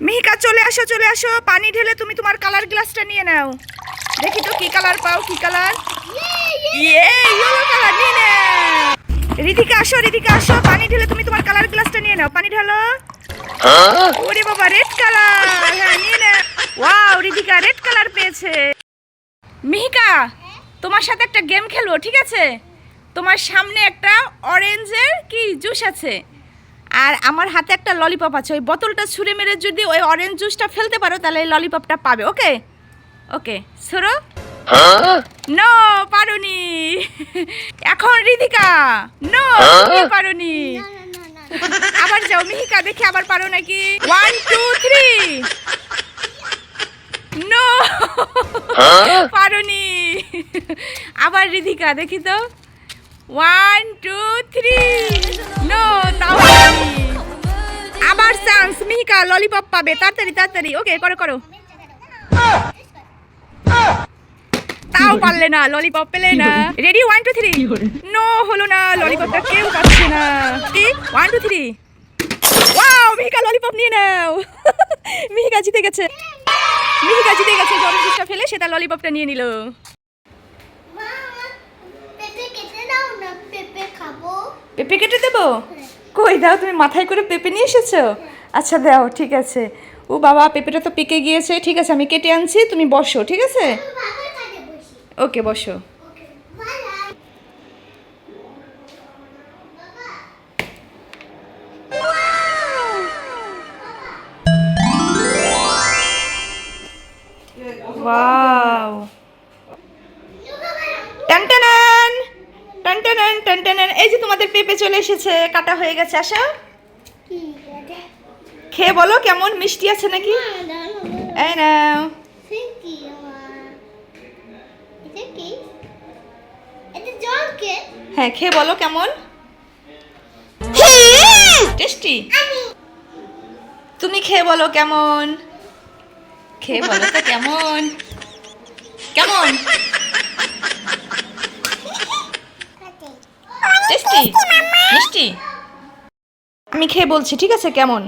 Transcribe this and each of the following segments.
মিহিকা, চলে আসো চলে আসো। পানি ঢেলে তুমি তোমার কালার গ্লাসটা নিয়ে নাও। দেখি তো কি কালার পাও, কি কালার ইয়ে ইয়েলো কালার রিধিকা, আসো রিধিকা, আসো। পানি ঢেলে তুমি তোমার কালার গ্লাসটা নিয়ে নাও। পানি ঢালো। ওরে বাবা রেড কালার হ্যাঁ নিয়ে নাও। ওয়াও রিধিকা রেড কালার পেয়েছে। মিহিকা, তোমার সাথে একটা গেম খেলব, ঠিক আছে? তোমার সামনে একটা অরেঞ্জের কি জুস আছে? আর আমার হাতে একটা ললিপপ আছে। ওই বোতলটা ছুঁড়ে মেরে যদি ওই অরেঞ্জ জুসটা ফেলতে পারো, তাহলে এই ললিপপটা পাবে ওকে ওকে সরো নো পারুনি। এখন রিধিকা। নো পারুনি। আবার যাও, মিহিকা, দেখি আবার পারো নাকি? ওয়ান টু থ্রি নো পারুনি। আবার রিধিকা, দেখি তো। ওয়ান টু থ্রি নো তাও। আবার চান্স মিহিকা ললিপপ পাবে। তাড়াতাড়ি তাড়াতাড়ি। ওকে করো করো। তাও পারলে না ললিপপ পেলে না। Ready one two three no হলো না ললিপপটা কেউ পাচ্ছে না। কি one two three wow Mihika lollipop নিয়ে নাও। মিহিকা জিতে গেছে। মিহিকা জিতে গেছে জলের জুসটা ফেলে সেটা ললিপপটা নিয়ে নিল। পেঁপে কেটে দেবো? কই দাও তুমি মাথায় করে পেঁপে নিয়ে এসেছ? আচ্ছা দাও ঠিক আছে। ও বাবা পেঁপেটা তো পেকে গিয়েছে ঠিক আছে আমি কেটে আনছি তুমি বসো ঠিক আছে? ওকে বসো। পেঁপে চলে এসেছে কাটা হয়ে গেছে আছে খেয়ে বলো কেমন? মিষ্টি আছে নাকি? এই নাও? হ্যাঁ খেয়ে বলো কেমন? টেস্টি? তুমি খেয়ে বলো কেমন? খেয়ে বলো তো কেমন? কেমন? টেস্টি মিষ্টি? আমি খেয়ে বলছি ঠিক আছে? কেমন?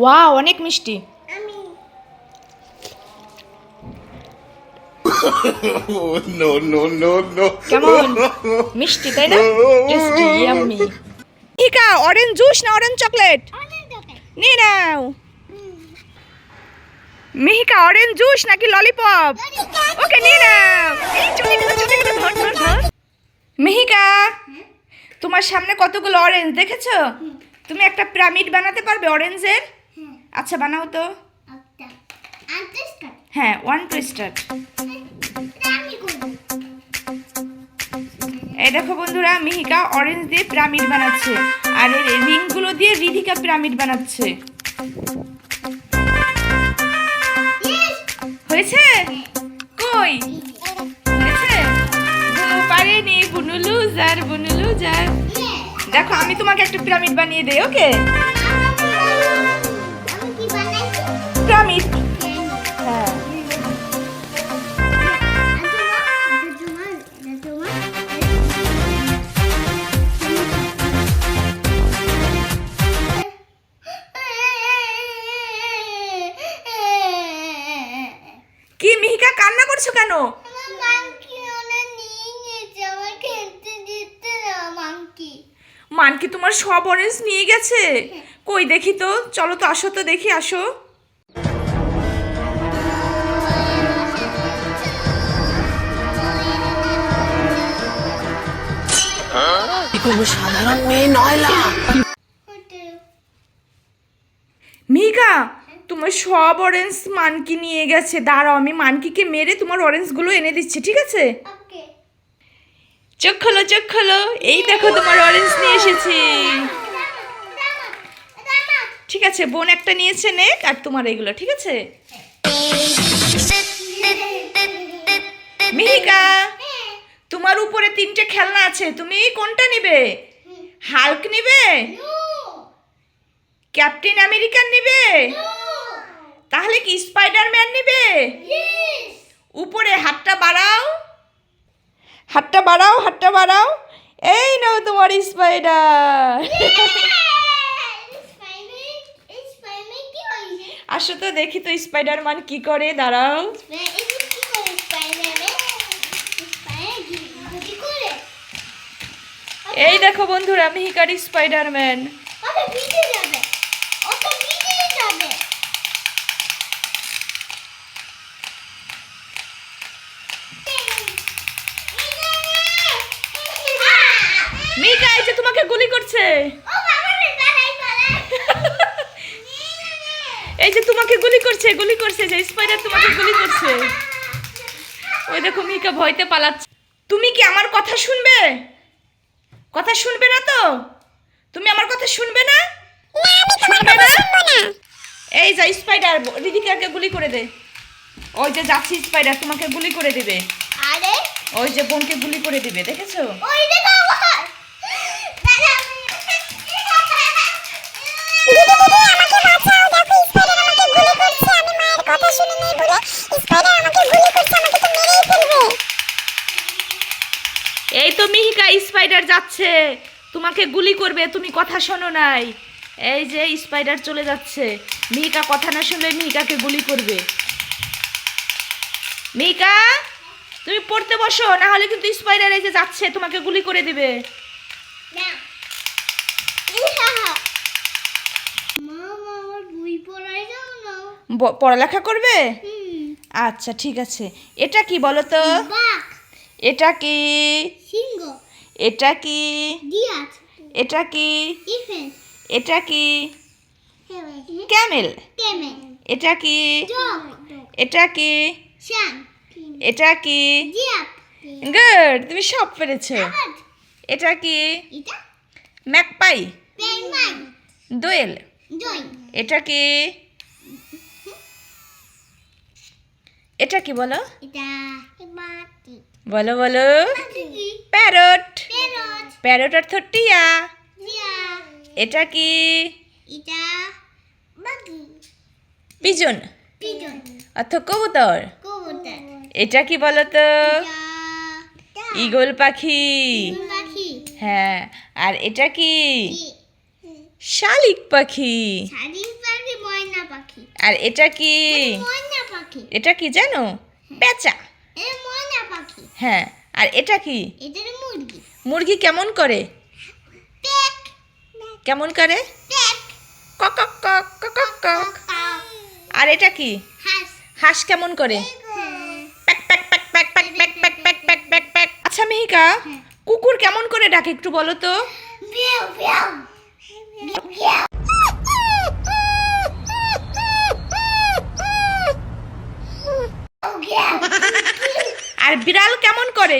ওয়াও অনেক মিষ্টি। No, no, no, no. কেমন? মিষ্টি তাই না? টেস্টি ইয়াম্মি ইকা অরেঞ্জ জুস না অরেঞ্জ চকলেট নিয়ে নাও। মিহিকা অরেঞ্জ জুস নাকি ললিপপ ওকে নিয়ে নাও। মিহিকা, তোমার সামনে কতগুলো অরেঞ্জ দেখেছ? তুমি একটা পিরামিড বানাতে পারবে অরেঞ্জের আচ্ছা বানাও তো। হ্যাঁ ওয়ান টু এই দেখো বন্ধুরা, মিহিকা অরেঞ্জ দিয়ে পিরামিড বানাচ্ছে। আর এর রিংগুলো দিয়ে রিধিকা পিরামিড বানাচ্ছে। বুনু লুজার বুনু লুজার দেখো, আমি তোমাকে একটা পিরামিড বানিয়ে দেই, ওকে? পিরামিড হ্যাঁ। কি, মিহিকা, কান্না করছ কেন? মানকি তোমার সব অরেঞ্জ নিয়ে গেছে? কই দেখি তো চলো তো আসো তো দেখি আসো। কোনো সাধারণ মেয়ে তোমার সব অরেঞ্জ মানকি নিয়ে গেছে। দাঁড়াও আমি মানকিকে মেরে তোমার অরেঞ্জগুলো এনে দিচ্ছি ঠিক আছে? চোখ খোলো চোখ খোলো। এই দেখো তোমার অরেঞ্জ নিয়ে এসেছি। ঠিক আছে বোন একটা নিয়েছে নেক আর তোমার এগুলো ঠিক আছে? মিহিকা তোমার উপরে তিনটে খেলনা আছে তুমি কোনটা নিবে? হাল্ক নিবে? ক্যাপ্টেন আমেরিকান নিবে? তাহলে কি স্পাইডারম্যান নিবে? উপরে হাতটা বাড়াও। হাতটা বাড়াও হাতটা বাড়াও। এই নাও তোমার স্পাইডার আসো তো দেখি তো স্পাইডার মান কি করে, দাঁড়াও। এই দেখো বন্ধুরা আমি হিকারি স্পাইডারম্যান এই যে তোমাকে গুলি করছে গুলি করছে যে স্পাইডার তোমাকে গুলি করছে। ওই দেখো মিহিকা ভয়তে পালাচ্ছে। তুমি কি আমার কথা শুনবে? কথা শুনবে না তো? তুমি আমার কথা শুনবে না? শুনবে না? এই যা স্পাইডার রিদিকাকে গুলি করে দে। ওই যে যাচ্ছি স্পাইডার তোমাকে গুলি করে দিবে। আরে? ওই যে বোনকে গুলি করে দিবে দেখেছ? ওই দেখো এই তো মিহিকা, স্পাইডার যাচ্ছে। তোমাকে গুলি করবে, তুমি কথা শোনো নাই। এই যে স্পাইডার চলে যাচ্ছে। মিহিকা কথা না শুনলে মিহিকাকে গুলি করবে। মিহিকা, তুমি পড়তে বসো, না হলে কিন্তু স্পাইডার এই যে যাচ্ছে, তোমাকে গুলি করে দিবে না ইহা মামা আমার বই পড়াই যাও না ব- পড়ালেখা করবে? আচ্ছা ঠিক আছে। এটা কি বলো তো এটা কি? এটা কি? এটা কি? এটা কি? ক্যামেল। এটা কি? এটা কি? এটা কি? গুড তুমি সব পেরেছ। এটা কি? ম্যাকপাই। দোয়েল। এটা কি? এটা কি বলো? বলো বলো। প্যারট। প্যারট। অর্থ টিয়া। এটা কি? পিজন। অর্থ কবুতর। এটা কি বলো তো? ইগল পাখি। হ্যাঁ। আর এটা কি? শালিক পাখি। আর এটা কি? ময়না পাখি এটা কি জানো পেঁচা ময়না পাখি হ্যাঁ আর এটা কি এটা মুরগি মুরগি কেমন করে কেমন করে কক কক কক কক আর এটা কি হাঁস কেমন করে আচ্ছা মেহিকা কুকুর কেমন করে ডাকে একটু বলো তো আর বিড়াল কেমন করে?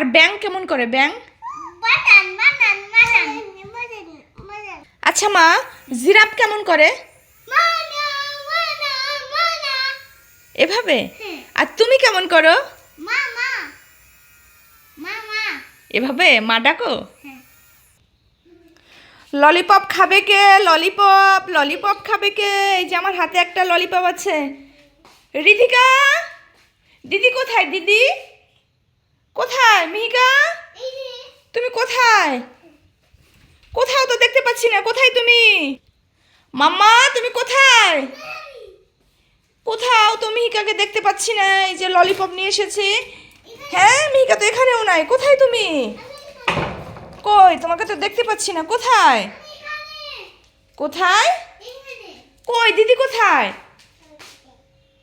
আর ব্যাং কেমন করে ব্যাং আচ্ছা মা জিরাফ কেমন করে? এভাবে? হ্যাঁ। আর তুমি কেমন করো? এভাবে? মা ডাকো। হ্যাঁ। ললিপপ খাবে কে? ললিপপ ললিপপ খাবে কে? এই যে আমার হাতে একটা ললিপপ আছে। রিধিকা দিদি কোথায়? দিদি? কোথায় মিহিকা? তুমি কোথায়? কোথাও তো দেখতে পাচ্ছি না কোথায় তুমি? মাম্মা তুমি কোথায়? কোথাও তো মিহিকাকে দেখতে পাচ্ছি না এই যে ললিপপ নিয়ে এসেছি। হ্যাঁ মিহিকা তো এখানেও নাই কোথায় তুমি? কই তোমাকে তো দেখতে পাচ্ছি না কোথায়? কোথায়? কই দিদি কোথায়?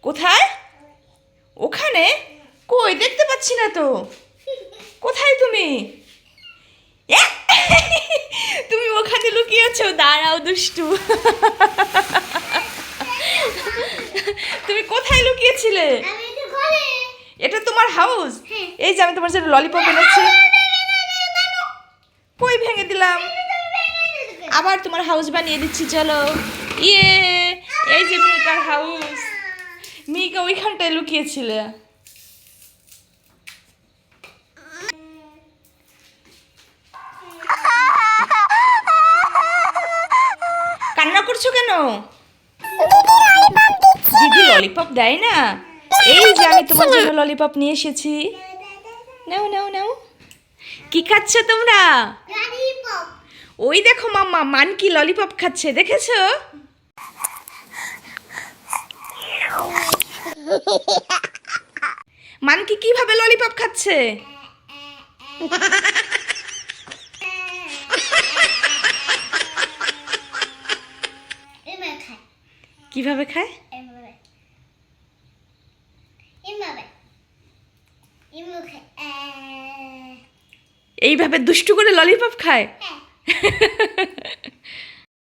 কোথায়? ওখানে? কই দেখতে পাচ্ছি না তো। কোথায় তুমি? তুমি ওখানে লুকিয়েছো। দাঁড়াও দুষ্টু। তুমি কোথায় লুকিয়েছিলে? এটা তোমার হাউস হ্যাঁ। এই যে আমি তোমার জন্য ললিপপ এনেছি। কই ভেঙে দিলাম? আবার তোমার হাউস বানিয়ে দিচ্ছি চলো। ইয়ে এই যে মেয়েকার হাউস মিকা ওইখানটায় লুকিয়েছিলে কান্না করছ কেন দিদি ললিপপ দেয় না এই যে আমি তোমার জন্য ললিপপ নিয়ে এসেছি নাও নাও নাও কি খাচ্ছ তোমরা ওই দেখো মাম্মা মানকি ললিপপ খাচ্ছে দেখেছ মানকি কীভাবে ললিপপ খাচ্ছে কীভাবে খায়? এইভাবে দুষ্টু করে ললিপপ খায়? হ্যাঁ।